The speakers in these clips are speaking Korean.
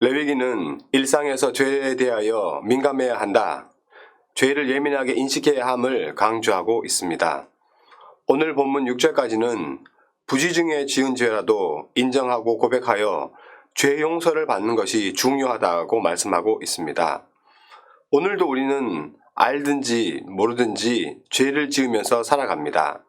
레위기는 일상에서 죄에 대하여 민감해야 한다. 죄를 예민하게 인식해야 함을 강조하고 있습니다. 오늘 본문 6절까지는 부지 중에 지은 죄라도 인정하고 고백하여 죄 용서를 받는 것이 중요하다고 말씀하고 있습니다. 오늘도 우리는 알든지 모르든지 죄를 지으면서 살아갑니다.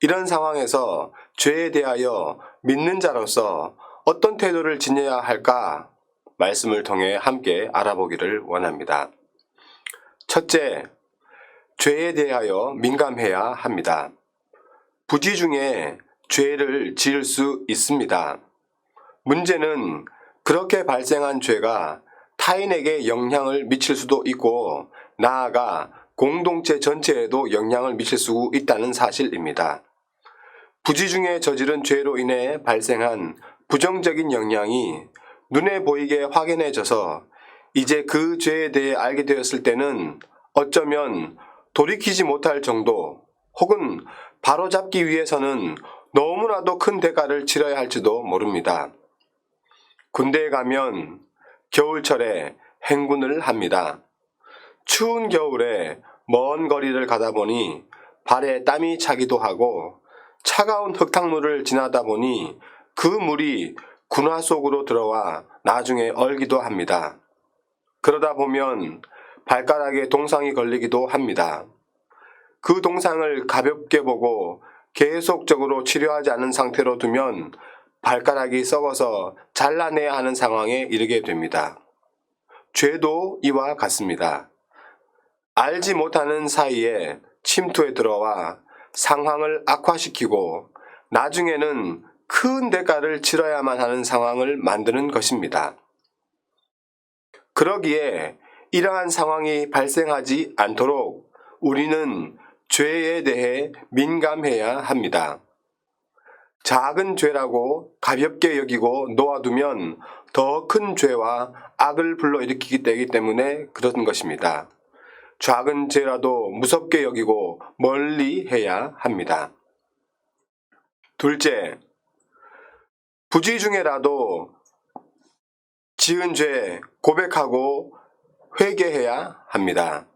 이런 상황에서 죄에 대하여 믿는 자로서 어떤 태도를 지녀야 할까 말씀을 통해 함께 알아보기를 원합니다. 첫째, 죄에 대하여 민감해야 합니다. 부지 중에 죄를 지을 수 있습니다. 문제는 그렇게 발생한 죄가 타인에게 영향을 미칠 수도 있고 나아가 공동체 전체에도 영향을 미칠 수 있다는 사실입니다. 부지 중에 저지른 죄로 인해 발생한 부정적인 영향이 눈에 보이게 확연해져서 이제 그 죄에 대해 알게 되었을 때는 어쩌면 돌이키지 못할 정도 혹은 바로잡기 위해서는 너무나도 큰 대가를 치러야 할지도 모릅니다. 군대에 가면 겨울철에 행군을 합니다. 추운 겨울에 먼 거리를 가다 보니 발에 땀이 차기도 하고 차가운 흙탕물을 지나다 보니 그 물이 군화 속으로 들어와 나중에 얼기도 합니다. 그러다 보면 발가락에 동상이 걸리기도 합니다. 그 동상을 가볍게 보고 계속적으로 치료하지 않은 상태로 두면 발가락이 썩어서 잘라내야 하는 상황에 이르게 됩니다. 죄도 이와 같습니다. 알지 못하는 사이에 침투에 들어와 상황을 악화시키고 나중에는 큰 대가를 치러야만 하는 상황을 만드는 것입니다. 그러기에 이러한 상황이 발생하지 않도록 우리는 죄에 대해 민감해야 합니다. 작은 죄라고 가볍게 여기고 놓아두면 더 큰 죄와 악을 불러일으키기 되기 때문에 그런 것입니다. 작은 죄라도 무섭게 여기고 멀리 해야 합니다. 둘째, 부지 중에라도 지은 죄 고백하고 회개해야 합니다.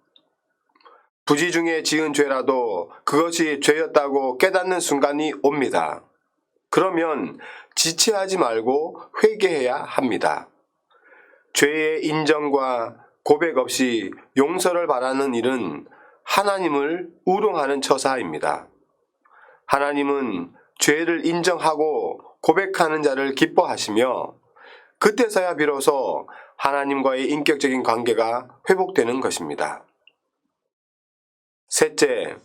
부지 중에 지은 죄라도 그것이 죄였다고 깨닫는 순간이 옵니다. 그러면 지체하지 말고 회개해야 합니다. 죄의 인정과 고백 없이 용서를 바라는 일은 하나님을 우롱하는 처사입니다. 하나님은 죄를 인정하고 고백하는 자를 기뻐하시며 그때서야 비로소 하나님과의 인격적인 관계가 회복되는 것입니다. 셋째,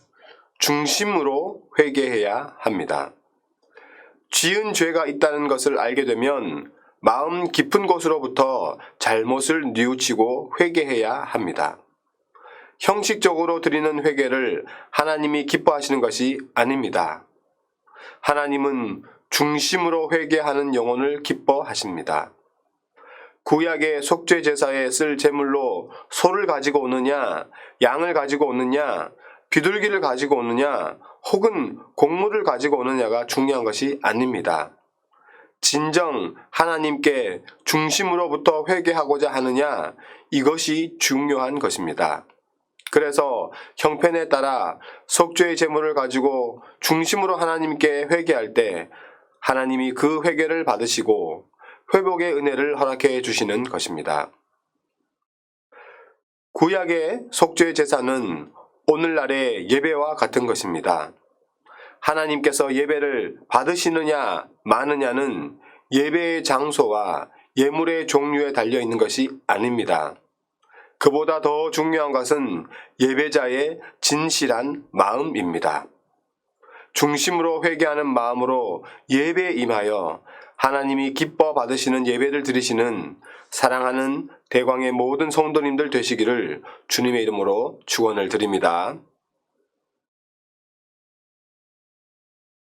중심으로 회개해야 합니다. 지은 죄가 있다는 것을 알게 되면 마음 깊은 곳으로부터 잘못을 뉘우치고 회개해야 합니다. 형식적으로 드리는 회개를 하나님이 기뻐하시는 것이 아닙니다. 하나님은 중심으로 회개하는 영혼을 기뻐하십니다. 구약의 속죄 제사에 쓸 제물로 소를 가지고 오느냐, 양을 가지고 오느냐, 비둘기를 가지고 오느냐, 혹은 곡물을 가지고 오느냐가 중요한 것이 아닙니다. 진정 하나님께 중심으로부터 회개하고자 하느냐, 이것이 중요한 것입니다. 그래서 형편에 따라 속죄의 제물을 가지고 중심으로 하나님께 회개할 때 하나님이 그 회개를 받으시고 회복의 은혜를 허락해 주시는 것입니다. 구약의 속죄 제사는 오늘날의 예배와 같은 것입니다. 하나님께서 예배를 받으시느냐 마느냐는 예배의 장소와 예물의 종류에 달려 있는 것이 아닙니다. 그보다 더 중요한 것은 예배자의 진실한 마음입니다. 중심으로 회개하는 마음으로 예배에 임하여 하나님이 기뻐 받으시는 예배를 드리시는 사랑하는 대광의 모든 성도님들 되시기를 주님의 이름으로 축원을 드립니다.